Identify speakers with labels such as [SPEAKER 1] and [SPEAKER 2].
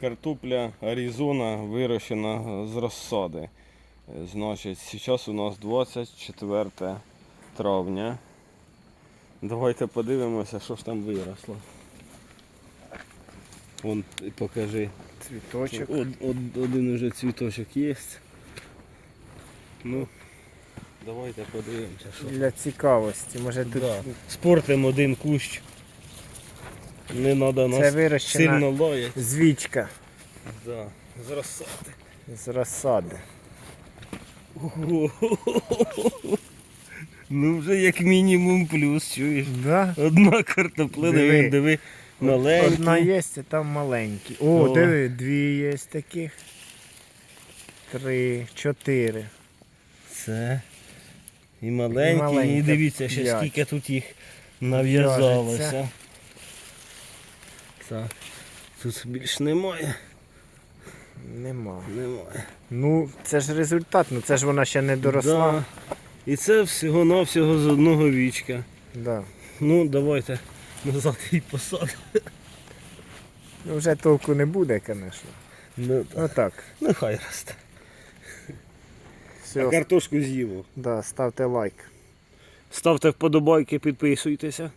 [SPEAKER 1] Картопля Аризона вирощена з розсади. Е, Значить, зараз у нас 24 травня. Давайте подивимося, що ж там виросло. Вон, покажи.
[SPEAKER 2] Цвіточок.
[SPEAKER 1] Од, од- один уже цвіточок є. Ну, давайте подивимося, що.
[SPEAKER 2] Для цікавості. Може тут
[SPEAKER 1] Да. Спортим один кущ. Не треба
[SPEAKER 2] це
[SPEAKER 1] нас
[SPEAKER 2] вирощена
[SPEAKER 1] сильно лаять.
[SPEAKER 2] звічка
[SPEAKER 1] Да. З розсади.
[SPEAKER 2] з розсади.
[SPEAKER 1] Ну вже як мінімум плюс, чуєш.
[SPEAKER 2] Да?
[SPEAKER 1] Одна картоплина,
[SPEAKER 2] Диви.
[SPEAKER 1] диви, диви маленькі.
[SPEAKER 2] Одна є, а там маленькі. О,
[SPEAKER 1] О.
[SPEAKER 2] диви, дві є таких. Три, чотири.
[SPEAKER 1] Це. І маленькі, і,
[SPEAKER 2] маленька,
[SPEAKER 1] дивіться, ще
[SPEAKER 2] п'ять.
[SPEAKER 1] скільки тут їх нав'язалося. Так. Тут більш немає.
[SPEAKER 2] Нема.
[SPEAKER 1] Немає.
[SPEAKER 2] Ну, це ж результат, ну це ж вона ще не доросла.
[SPEAKER 1] Да. І це всього-навсього з одного вічка.
[SPEAKER 2] Да.
[SPEAKER 1] Ну, давайте назад її посадимо.
[SPEAKER 2] Ну, вже толку не буде, звісно.
[SPEAKER 1] Ну, так.
[SPEAKER 2] Отак.
[SPEAKER 1] ну хай росте. А картошку з'їмо.
[SPEAKER 2] да, ставте лайк.
[SPEAKER 1] Ставте вподобайки, підписуйтеся.